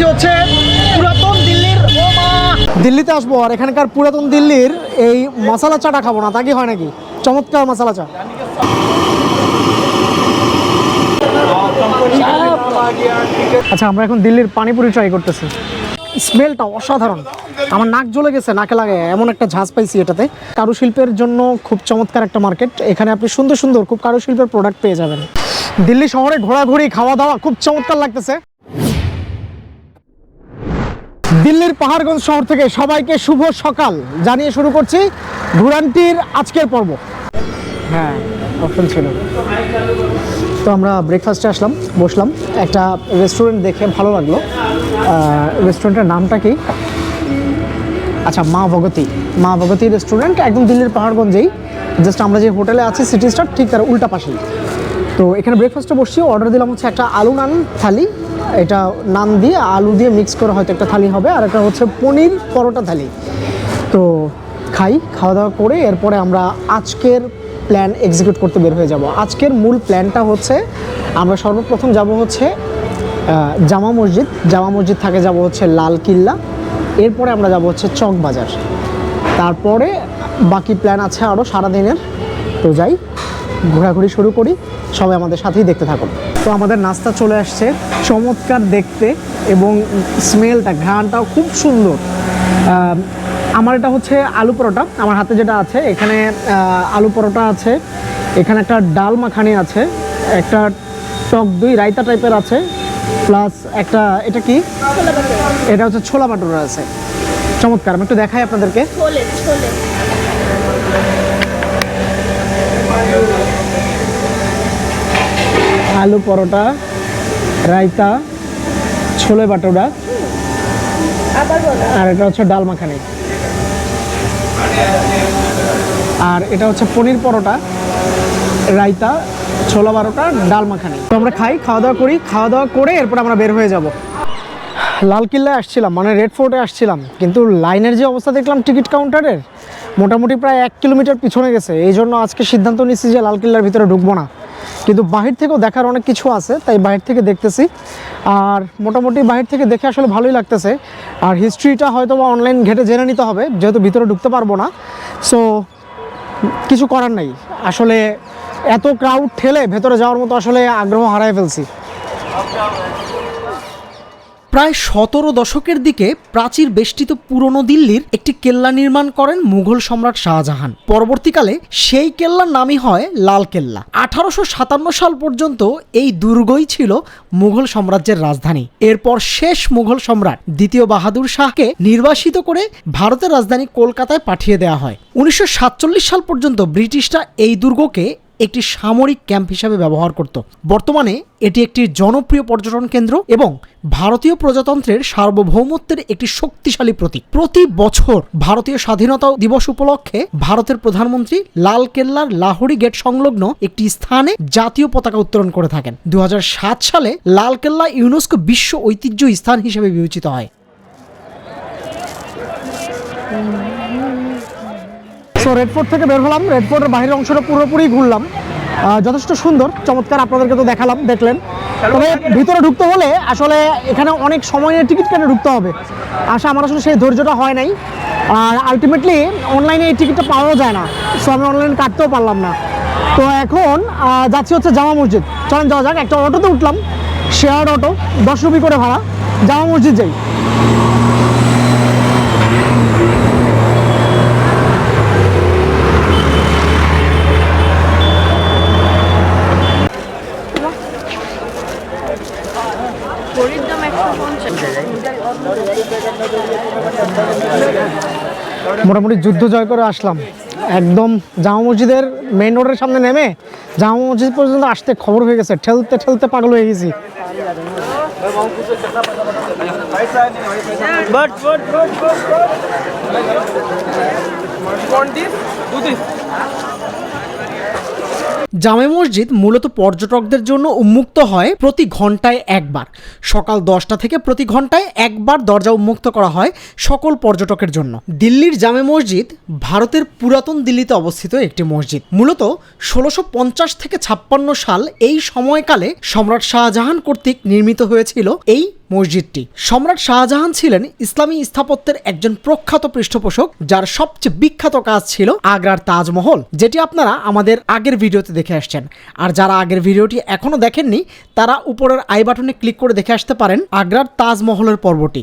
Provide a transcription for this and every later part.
যাচ্ছি হচ্ছে পুরাতন দিল্লির দিল্লিতে আসব আর এখানকার পুরাতন দিল্লির এই মশালা চাটা খাব না, তা কি হয় নাকি? চমৎকার মশালা চা। আচ্ছা আমরা এখন দিল্লির পানিপুরি ট্রাই করতেছি। স্মেলটা অসাধারণ। আমার নাক জ্বলে গেছে, নাকে লাগে, এমন একটা ঝাঁজ পাইছি এটাতে। কারুশিল্পের জন্য খুব চমৎকার একটা মার্কেট এখানে আপনি সুন্দর সুন্দর খুব কারুশিল্পের প্রোডাক্ট পেয়ে যাবেন। দিল্লি শহরে ঘোরাঘুরি খাওয়া দাওয়া খুব চমৎকার লাগতেছে। দিল্লির পাহাড়গঞ্জ শহর থেকে সবাইকে শুভ সকাল জানিয়ে শুরু করছি ঘুরানটির আজকের পর্ব। হ্যাঁ অপশন ছিল। তো আমরা ব্রেকফাস্টে আসলাম, বসলাম। একটা রেস্টুরেন্ট দেখে ভালো লাগল। রেস্টুরেন্টের নামটা কি? আচ্ছা মা ভগতী। মা ভগতী রেস্টুরেন্ট একদম দিল্লির পাহাড়গঞ্জেই। জাস্ট আমরা যে হোটেলে আছি সিটি স্টার ঠিক তার উল্টা পাশেই। তো এখানে ব্রেকফাস্টে বসছি অর্ডার দিলাম হচ্ছে একটা আলু নান থালি এটা নান দিয়ে আলু দিয়ে মিক্স করে হয়তো একটা থালি হবে, আর একটা হচ্ছে পনির পরোটা থালি। তো খাই খাওয়া দাওয়া করে এরপরে আমরা আজকের প্ল্যান এক্সিকিউট করতে বের হয়ে যাব। আজকের মূল প্ল্যানটা হচ্ছে, আমরা সর্বপ্রথম যাব হচ্ছে জামা মসজিদ। জামা মসজিদ থাকে যাব হচ্ছে লাল কিল্লা। এরপরে আমরা যাব হচ্ছে চক বাজার। তারপরে বাকি প্ল্যান আছে আরও সারাদিনের। তো যাই, ঘোরাঘুরি শুরু করি। সবাই আমাদের সাথেই দেখতে থাকুন। তো আমাদের নাস্তা চলে আসছে চমৎকার দেখতে এবং স্মেলটা, ঘ্রাণটাও খুব সুন্দর। আমার এটা হচ্ছে আলু পরোটা। আমার হাতে যেটা আছে, এখানে আলু পরোটা আছে, এখানে একটা ডাল মাখানি আছে, একটা টক দুই রায়তা টাইপের আছে, প্লাস একটা, এটা কি? এটা হচ্ছে ছোলা বাটুরা আছে। চমৎকার, আমি একটু দেখাই আপনাদেরকে ছোলে ছোলে আলু পরোটা, রায়তা, ছোলে বাটোরা আর এটা হচ্ছে ডাল মাখানি। আর এটা হচ্ছে পনির পরোটা, রায়তা, ছোলা বারোটা ডাল মাখানি। তো আমরা খাই, খাওয়া দাওয়া করি, খাওয়া দাওয়া করে এরপর আমরা বের হয়ে যাব। লাল কিল্লায় আসছিলাম মানে রেড ফোর্টে আসছিলাম, কিন্তু লাইনের যে অবস্থা দেখলাম টিকিট কাউন্টারের, মোটামুটি প্রায় এক কিলোমিটার পিছনে গেছে। এই জন্য আজকে সিদ্ধান্ত নিচ্ছি যে লাল কিল্লার ভিতরে ঢুকবো না। কিন্তু বাহির থেকেও দেখার অনেক কিছু আছে, তাই বাহির থেকে দেখতেছি। আর মোটামুটি বাহির থেকে দেখে আসলে ভালোই লাগতেছে। আর হিস্ট্রিটা হয়তো বা অনলাইন ঘেটে জেনে নিতে হবে, যেহেতু ভিতরে ঢুকতে পারব না। সো কিছু করার নাই। আসলে এত ক্রাউড ঠেলে ভেতরে যাওয়ার মতো আসলে আগ্রহ হারায় ফেলছি। প্রায় সতেরো দশকের দিকে প্রাচীর বেষ্টিত পুরনো দিল্লির একটি কেল্লা নির্মাণ করেন মুঘল সম্রাট শাহজাহান। পরবর্তীকালে সেই কেল্লার নামই হয় লাল কেল্লা। আঠারোশো সাতান্ন সাল পর্যন্ত এই দুর্গই ছিল মুঘল সাম্রাজ্যের রাজধানী। এরপর শেষ মুঘল সম্রাট দ্বিতীয় বাহাদুর শাহকে নির্বাসিত করে ভারতের রাজধানী কলকাতায় পাঠিয়ে দেওয়া হয়। উনিশশো সাতচল্লিশ সাল পর্যন্ত ব্রিটিশরা এই দুর্গকে একটি সামরিক ক্যাম্প হিসাবে ব্যবহার করত। বর্তমানে এটি একটি জনপ্রিয় পর্যটন কেন্দ্র এবং ভারতীয় প্রজাতন্ত্রের সার্বভৌমত্বের একটি শক্তিশালী প্রতীক। প্রতি বছর ভারতীয় স্বাধীনতা দিবস উপলক্ষে ভারতের প্রধানমন্ত্রী লাল কেল্লার লাহোরি গেট সংলগ্ন একটি স্থানে জাতীয় পতাকা উত্তোলন করে থাকেন। দু হাজার সাত সালে লাল কেল্লা ইউনেস্কো বিশ্ব ঐতিহ্য স্থান হিসেবে বিবেচিত হয়। সো রেড ফোর্ট থেকে বের হলাম। রেড ফোর্টের বাইরের অংশটা পুরোপুরি ঘুরলাম। যথেষ্ট সুন্দর, চমৎকার আপনাদেরকে তো দেখালাম, দেখলেন। তবে ভিতরে ঢুকতে হলে আসলে এখানে অনেক সময় নিয়ে টিকিট কেটে ঢুকতে হবে। আসলে আমার আসলে সেই ধৈর্যটা হয় নাই। আর আলটিমেটলি অনলাইনে এই টিকিটটা পাওয়াও যায় না। সো আমি অনলাইনে কাটতেও পারলাম না। তো এখন যাচ্ছি হচ্ছে জামা মসজিদ। চলেন, যাওয়া যাক। একটা অটোতে উঠলাম। শেয়ার অটো, দশ রুপি করে ভাড়া। জামা মসজিদ যাই। মোটামুটি যুদ্ধ জয় করে আসলাম। একদম জামা মসজিদের মেন রোডের সামনে নেমে জামা মসজিদ পর্যন্ত আসতে খবর হয়ে গেছে। ঠেলতে ঠেলতে পাগল হয়ে গেছি। জামে মসজিদ মূলত পর্যটকদের জন্য উন্মুক্ত হয় প্রতি ঘন্টায় একবার। সকাল দশটা থেকে প্রতি ঘন্টায় একবার দরজা উন্মুক্ত করা হয় সকল পর্যটকের জন্য। দিল্লির জামে মসজিদ ভারতের পুরাতন দিল্লিতে অবস্থিত একটি মসজিদ। মূলত ষোলোশো পঞ্চাশ থেকে ছাপ্পান্ন সাল এই সময়কালে সম্রাট শাহজাহান কর্তৃক নির্মিত হয়েছিল এই মসজিদটি। সম্রাট শাহজাহান ছিলেন ইসলামী স্থাপত্যের একজন প্রখ্যাত পৃষ্ঠপোষক, যার সবচেয়ে বিখ্যাত কাজ ছিল আগ্রার তাজমহল, যেটি আপনারা আমাদের আগের ভিডিওতে দেখে আসছেন। আর যারা আগের ভিডিওটি এখনও দেখেননি, তারা উপরের আই বাটনে ক্লিক করে দেখে আসতে পারেন আগ্রার তাজমহলের পর্বটি।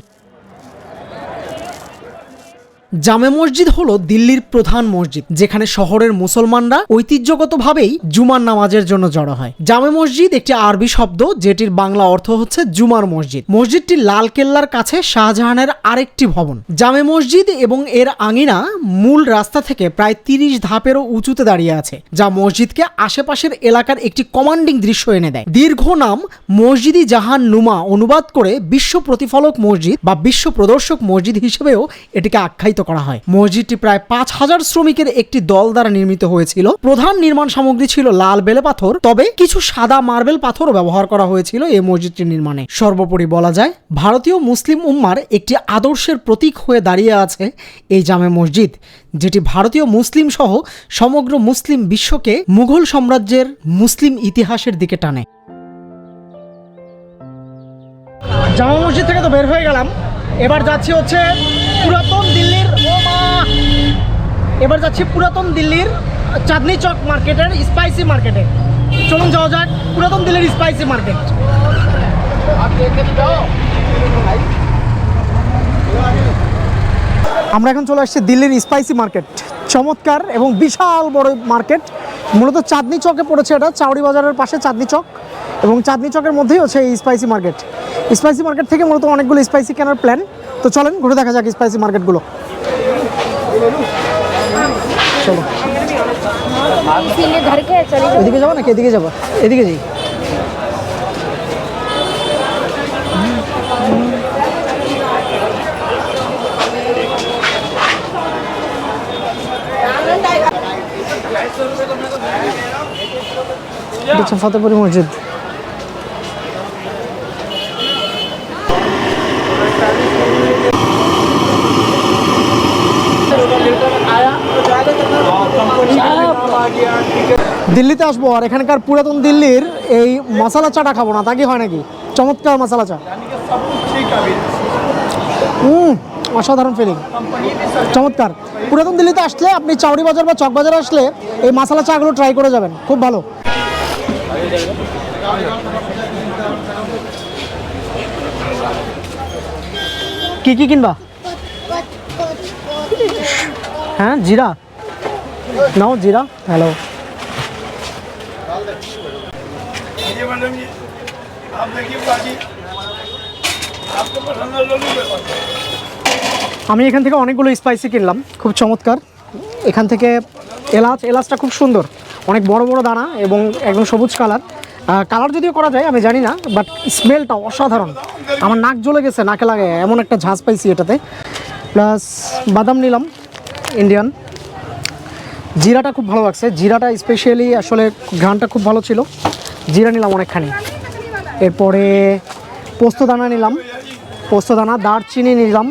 জামে মসজিদ হলো দিল্লির প্রধান মসজিদ, যেখানে শহরের মুসলমানরা ঐতিহ্যগতভাবেই জুমার নামাজের জন্য জড়ো হয়। জামে মসজিদ একটি আরবি শব্দ, যেটির বাংলা অর্থ হচ্ছে জুমার মসজিদ। মসজিদটি লাল কেল্লার কাছে শাহজাহানের আরেকটি ভবন। জামে মসজিদ এবং এর আঙিনা মূল রাস্তা থেকে প্রায় তিরিশ ধাপেরও উঁচুতে দাঁড়িয়ে আছে, যা মসজিদকে আশেপাশের এলাকার একটি কমান্ডিং দৃশ্য এনে দেয়। দীর্ঘ নাম মসজিদি জাহান নুমা অনুবাদ করে বিশ্ব প্রতিফলক মসজিদ বা বিশ্ব প্রদর্শক মসজিদ হিসেবেও এটিকে আখ্যায়িত করা হয়। মসজিদটি প্রায় পাঁচ হাজার শ্রমিকের একটি দল দ্বারা নির্মিত হয়েছিল। প্রধান নির্মাণ সামগ্রী ছিল লাল বেলে পাথর, তবে কিছু সাদা মার্বেল পাথরও ব্যবহার করা হয়েছিল এই মসজিদটি নির্মাণে। সর্বোপরি বলা যায়, ভারতীয় মুসলিম উম্মার একটি আদর্শের প্রতীক হয়ে দাঁড়িয়ে আছে এই জামে মসজিদ, যেটি ভারতীয় মুসলিম সহ সমগ্র মুসলিম বিশ্বকে মুঘল সাম্রাজ্যের মুসলিম ইতিহাসের দিকে টানে। জামা মসজিদ থেকে তো বের হয়ে গেলাম। এবার যাচ্ছি হচ্ছে পুরাতন দিল্লির এবার যাচ্ছি পুরাতন দিল্লির চাঁদনি চক মার্কেটের স্পাইসি মার্কেটে চলুন যাওয়া যাক, পুরাতন দিল্লির স্পাইসি মার্কেট আমরা এখন চলে আসছি দিল্লির স্পাইসি মার্কেট চমৎকার এবং বিশাল বড় মার্কেট মূলত চাঁদনি চকে পড়েছে এটা চাউড়ি বাজারের পাশে চাঁদনি চক। এবং চাঁদনি চকের মধ্যেই হচ্ছে এই স্পাইসি মার্কেট স্পাইসি মার্কেট থেকে মূলত অনেকগুলো স্পাইসি কেনার প্ল্যান তো চলেন, ঘুরে দেখা যাক স্পাইসি মার্কেটগুলো চলো। এদিকে যাব নাকি এদিকে যাব? এদিকে যাই। ফতেপুরি মসজিদ। দিল্লিতে আসব আর এখানকার পুরাতন দিল্লির এই মশালা চাটা খাব না, তা কি হয় নাকি? চমৎকার মশালা চা। হুম অসাধারণ ফিলিং চমৎকার। পুরাতন দিল্লিতে আসলে আপনি চাউড়ি বাজার বা চক বাজারে আসলে এই মশালা চাগুলো ট্রাই করে যাবেন, খুব ভালো। কি কি কিনবা? হ্যাঁ জিরা। নাও, জিরা। হ্যালো ये मैडम जी आप देखिए बाजी आपको पसंद है लोलू पे আমি এখান থেকে অনেকগুলো স্পাইসি কিনলাম খুব চমৎকার এখান থেকে এলাচ এলাচটা খুব সুন্দর অনেক বড় বড় দানা এবং একদম সবুজ কালার কালার যদিও করা যায় আমি জানি না বাট স্মেলটা অসাধারণ আমার নাক জ্বলে গেছে নাকে লাগে এমন একটা ঝাঁজ পাইছি এটাতে প্লাস বাদাম নিলাম ইন্ডিয়ান জিরাটা খুব ভালো লাগছে জিরাটা স্পেশালি আসলে ঘ্রাণটা খুব ভালো ছিল জিরা নিলাম অনেকখানি। এরপরে পোস্তদানা নিলাম। পোস্তদানা, দারচিনি নিলাম।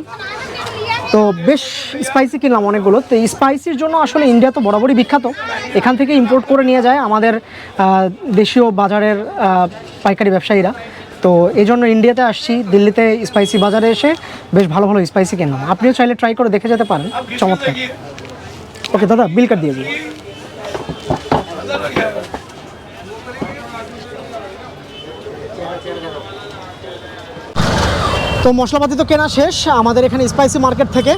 তো বেশ স্পাইসি কিনলাম অনেকগুলো। তো স্পাইসির জন্য আসলে ইন্ডিয়া তো বরাবরই বিখ্যাত। এখান থেকে ইম্পোর্ট করে নিয়ে যায় আমাদের দেশীয় বাজারের পাইকারি ব্যবসায়ীরা। তো এই জন্য ইন্ডিয়াতে আসছি। দিল্লিতে স্পাইসি বাজারে এসে বেশ ভালো ভালো স্পাইসি কিনলাম। আপনিও চাইলে ট্রাই করে দেখে যেতে পারেন। চমৎকার। ওকে দাদা বিল কাট দিয়ে দিই তো মশলাপাতি তো কেনা শেষ, আমাদের এখানে স্পাইসি মার্কেট থেকে।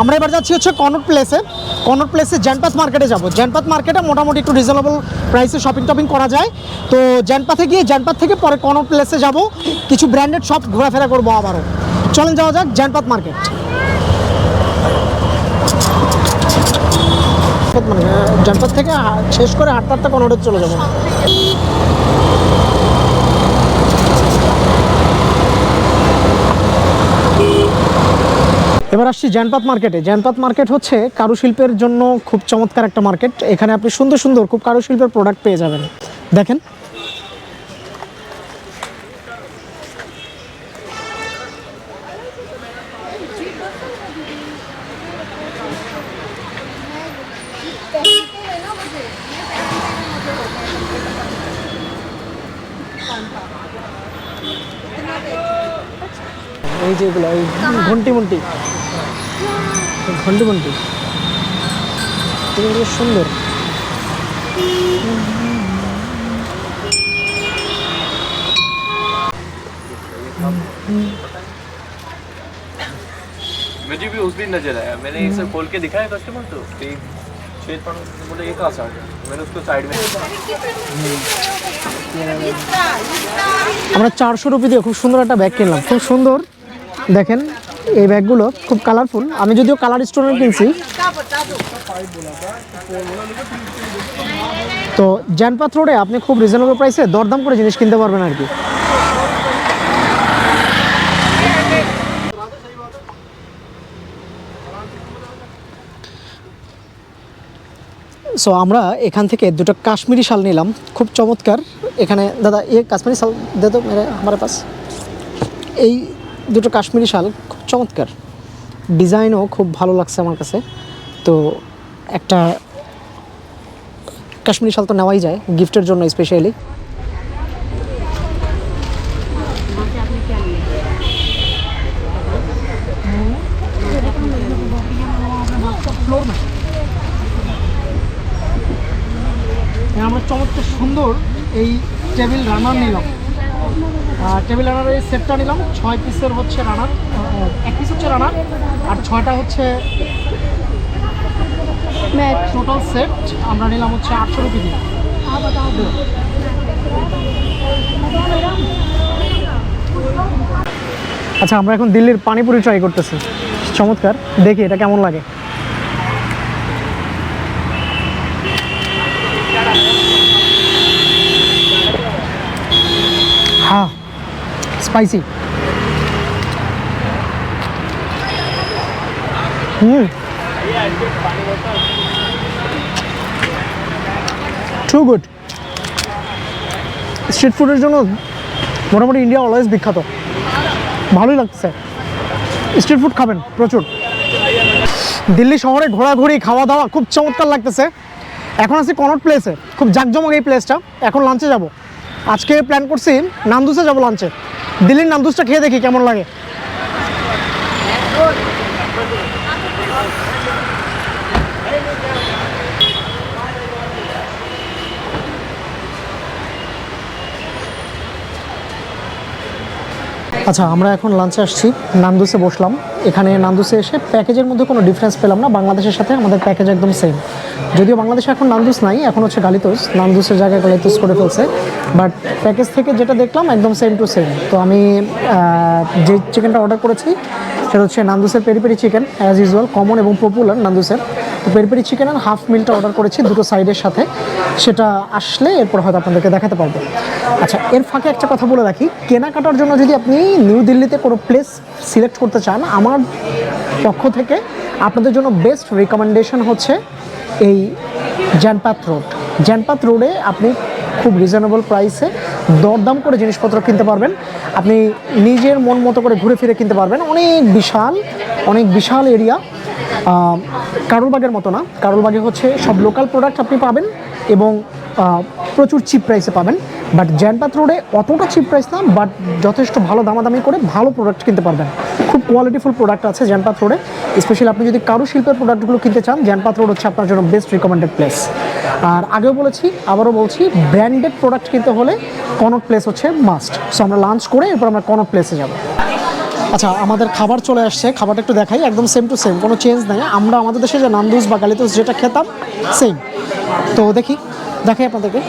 আমরা এবার যাচ্ছি হচ্ছে কনট প্লেসে কনট প্লেসে জ্যানপাথ মার্কেটে যাব। জ্যানপাথ মার্কেটে মোটামুটি একটু রিজনেবল প্রাইসে শপিং টপিং করা যায়। তো জ্যানপাথে গিয়ে জ্যানপাথ থেকে পরে কনট প্লেসে যাব। কিছু ব্র্যান্ডেড শপ ঘোরাফেরা করব আবারও। চলেন যাওয়া যাক জ্যানপাথ মার্কেট মানে জনপদ থেকে শেষ করে হাঁটতে হাঁটতে কনটে চলে যাব। এবার আসছি জ্যানপাত মার্কেটে। জ্যানপাত মার্কেট হচ্ছে কারুশিল্পের জন্য খুব চমৎকার একটা মার্কেট। এখানে আপনি সুন্দর সুন্দর খুব কারুশিল্পের প্রোডাক্ট পেয়ে যাবেন। দেখেন। এই যেগুলো এই ঘন্টি মন্টি। ঘন্টি মন্টি এগুলো বেশ সুন্দর मुझे भी उस दिन नजर आया मैंने इसे खोल के दिखाया कस्टमर तो एक छेद पड़ बोले ये कहाँ से आ गया मैंने उसको साइड में আমরা চারশো রুপি দিয়ে খুব সুন্দর একটা ব্যাগ কিনলাম খুব সুন্দর দেখেন এই ব্যাগগুলো খুব কালারফুল আমি যদিও কালার স্টোনের কিনছি। তো জ্যানপাথ রোডে আপনি খুব রিজনেবল প্রাইসে দরদাম করে জিনিস কিনতে পারবেন আর কি। সো আমরা এখান থেকে দুটো কাশ্মীরি শাল নিলাম। খুব চমৎকার। এখানে, দাদা ইয়ে কাশ্মীরি শাল দে তো, মেরে, আমার পাস। এই দুটো কাশ্মীরি শাল চমৎকার। ডিজাইনও খুব ভালো লাগছে আমার কাছে। তো একটা কাশ্মীরি শাল তো নেওয়াই যায় গিফটের জন্য স্পেশালি আমরা চমৎকার সুন্দর এই টেবিল রানার নিলাম। টেবিল রানারের এই সেটটা নিলাম। ছয় পিসের হচ্ছে রানার এক পিস হচ্ছে রানার আর ছয়টা হচ্ছে ম্যাট টোটাল সেট আমরা নিলাম হচ্ছে আটশো রুপি দিয়ে আচ্ছা আমরা এখন দিল্লির পানিপুরি ট্রাই করতেছি। চমৎকার। দেখি এটা কেমন লাগে। Spicy hmm too good street ফুডের জন্য মোটামুটি ইন্ডিয়া অলওয়েজ বিখ্যাত। ভালোই লাগছে স্ট্রিট ফুড খাবেন, প্রচুর। দিল্লি শহরে ঘোরাঘুরি খাওয়া দাওয়া খুব চমৎকার লাগতেছে। এখন আছি কনট প্লেসে খুব জাঁকজমক এই প্লেসটা এখন লাঞ্চে যাব। আজকে প্ল্যান করছি, নান্দুসে যাব লাঞ্চে দিল্লির নান্দুসটা খেয়ে দেখি কেমন লাগে। আচ্ছা আমরা এখন লাঞ্চে আসছি। নান্দুসে বসলাম। এখানে নান্দুসে এসে প্যাকেজের মধ্যে কোনো ডিফারেন্স পেলাম না। বাংলাদেশের সাথে আমাদের প্যাকেজ একদম সেম যদিও বাংলাদেশে এখন নান্দুস নাই, এখন হচ্ছে গালিতোস নান্দুসের জায়গায় গালিতোস করে ফেলছে। বাট প্যাকেজ থেকে যেটা দেখলাম, একদম সেম টু সেম তো আমি যে চিকেনটা অর্ডার করেছি, সেটা হচ্ছে নান্দুসের peri peri chicken as usual common এবং পপুলার নান্দুসের। তো পেরি চিকেন আর হাফ মিলটা অর্ডার করেছি দুটো সাইডের সাথে। সেটা আসলে এরপর হয়তো আপনাদেরকে দেখাতে পারব। আচ্ছা এর ফাঁকে একটা কথা বলে রাখি। কেনাকাটার জন্য যদি আপনি নিউ দিল্লিতে কোনো প্লেস সিলেক্ট করতে চান, আমার পক্ষ থেকে আপনাদের জন্য বেস্ট রিকমেন্ডেশন হচ্ছে এই জ্যানপাত রোড জ্যানপাত রোডে আপনি খুব রিজনেবল প্রাইসে দরদাম করে জিনিসপত্র কিনতে পারবেন। আপনি নিজের মন মতো করে ঘুরে ফিরে কিনতে পারবেন। অনেক বিশাল অনেক বিশাল এরিয়া কারুলবাগের মতো না। কারুলবাগে হচ্ছে সব লোকাল প্রোডাক্ট আপনি পাবেন এবং প্রচুর চিপ প্রাইসে পাবেন। বাট জ্যানপাথ রোডে অতটা চিপ প্রাইস না বাট যথেষ্ট ভালো দামাদামি করে ভালো প্রোডাক্ট কিনতে পারবেন। খুব কোয়ালিটিফুল প্রোডাক্ট আছে জ্যানপাথ রোডে স্পেশালি আপনি যদি কারুশিল্পের প্রোডাক্টগুলো কিনতে চান জ্যানপাথ রোড হচ্ছে আপনার জন্য বেস্ট রিকমেন্ডেড প্লেস আর আগেও বলেছি, আবারও বলছি ব্র্যান্ডেড প্রোডাক্ট কিনতে হলে কনট প্লেস হচ্ছে মাস্ট সো আমরা লাঞ্চ করে এরপর আমরা কনট প্লেসে যাব। আচ্ছা আমাদের খাবার চলে আসছে। খাবারটা একটু দেখাই, একদম সেম টু সেম কোনো চেঞ্জ নাই। আমরা আমাদের দেশে যে নান্দুস বা গালিতুস যেটা খেতাম সেম তো দেখি, দেখাই আপনাদেরকে।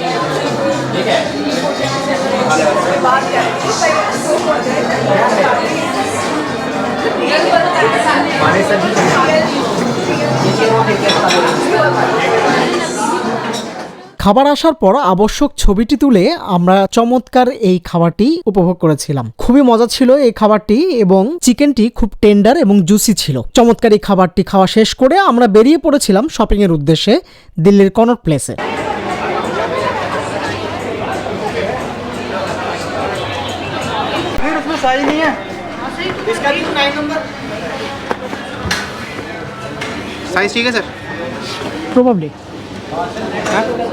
খাবার আসার পর আবশ্যক ছবিটি তুলে আমরা চমৎকার এই খাবারটি উপভোগ করেছিলাম খুবই মজা ছিল এই খাবারটি এবং চিকেনটি খুব টেন্ডার এবং জুসি ছিল চমৎকার এই খাবারটি খাওয়া শেষ করে আমরা বেরিয়ে পড়েছিলাম শপিং এর উদ্দেশ্যে দিল্লির কনট প্লেসে साइज ठीक है sir probably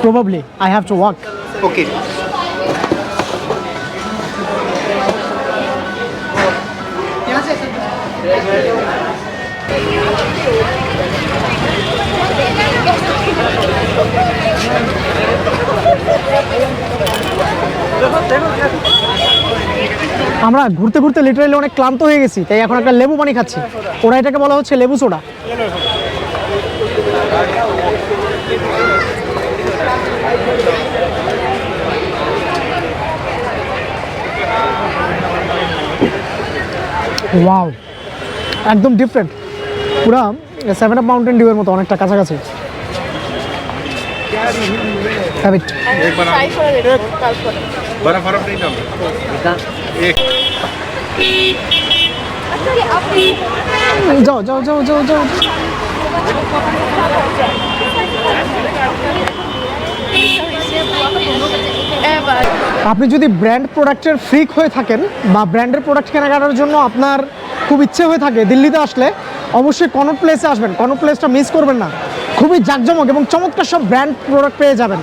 probably I have to walk okay আমরা ঘুরতে ঘুরতে লিটারালি অনেক ক্লান্ত হয়ে গেছি তাই এখন একটা লেবু পানি খাচ্ছি। ওরা এটাকে বলা হচ্ছে লেবু সোডা। ওয়াও একদম ডিফারেন্ট পুরা সেভেন আপ মাউন্টেন ডিউয়ের মতো অনেকটা কাছাকাছি। Ever. আপনি যদি ব্র্যান্ড প্রোডাক্টের ফ্রিক হয়ে থাকেন বা ব্র্যান্ডের প্রোডাক্ট কেনাকাটার জন্য আপনার খুব ইচ্ছে হয়ে থাকে দিল্লিতে আসলে, অবশ্যই কনট প্লেসে আসবেন। কনট প্লেসটা মিস করবেন না। খুবই জাঁকজমক এবং চমৎকার সব ব্র্যান্ড প্রোডাক্ট পেয়ে যাবেন।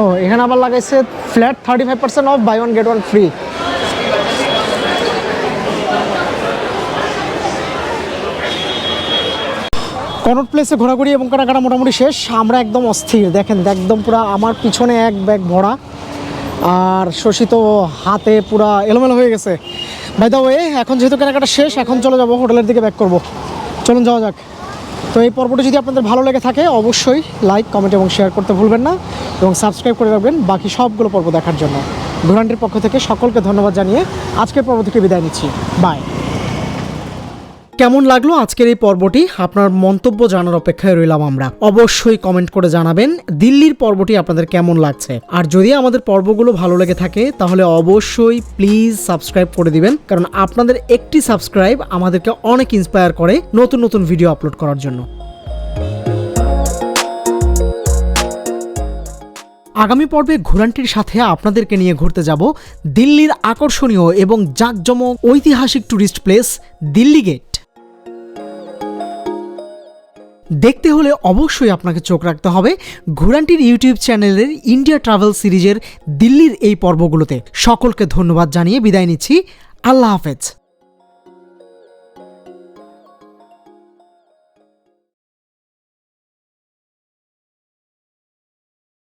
ও, এখানে আবার লাগাইছে flat thirty five percent off buy one get one free Connaught প্লেসে ঘোরাঘুরি এবং কেনাকাটা মোটামুটি শেষ। আমরা একদম অস্থির। দেখেন, একদম পুরো আমার পিছনে এক ব্যাগ ভরা। আর শশী তো হাতে পুরা এলোমেলো হয়ে গেছে। ভাই দা ওয়ে এখন যেহেতু কেনাকাটা শেষ, এখন চলে যাব হোটেলের দিকে ব্যাক করব। চলুন যাওয়া যাক। তো এই পর্বটি যদি আপনাদের ভালো লেগে থাকে, অবশ্যই লাইক কমেন্ট এবং শেয়ার করতে ভুলবেন না এবং সাবস্ক্রাইব করে রাখবেন বাকি সবগুলো পর্ব দেখার জন্য। ঘোরানটির পক্ষ থেকে সকলকে ধন্যবাদ জানিয়ে আজকের পর্ব থেকে বিদায় নিচ্ছি। বাই কেমন লাগল আজকের এই পর্বটি? আপনার মন্তব্য জানার অপেক্ষায় রইলাম আমরা। অবশ্যই কমেন্ট করে জানাবেন দিল্লির পর্বটি আপনাদের কেমন লাগছে। আর যদি আমাদের পর্বগুলো ভালো লেগে থাকে, তাহলে অবশ্যই প্লিজ সাবস্ক্রাইব করে দিবেন। কারণ আপনাদের একটি সাবস্ক্রাইব আমাদেরকে অনেক ইন্সপায়ার করে নতুন নতুন ভিডিও আপলোড করার জন্য। আগামী পর্বে ঘোরানটির সাথে আপনাদেরকে নিয়ে ঘুরতে যাব দিল্লির আকর্ষণীয় এবং জাঁকজমক ঐতিহাসিক ট্যুরিস্ট প্লেস দিল্লি গেট দেখতে হলে অবশ্যই আপনাকে চোখ রাখতে হবে ঘুরানটির ইউটিউব চ্যানেলের ইন্ডিয়া ট্রাভেল সিরিজের দিল্লির এই পর্বগুলোতে। সকলকে ধন্যবাদ জানিয়ে বিদায় নিচ্ছি। আল্লাহ হাফেজ।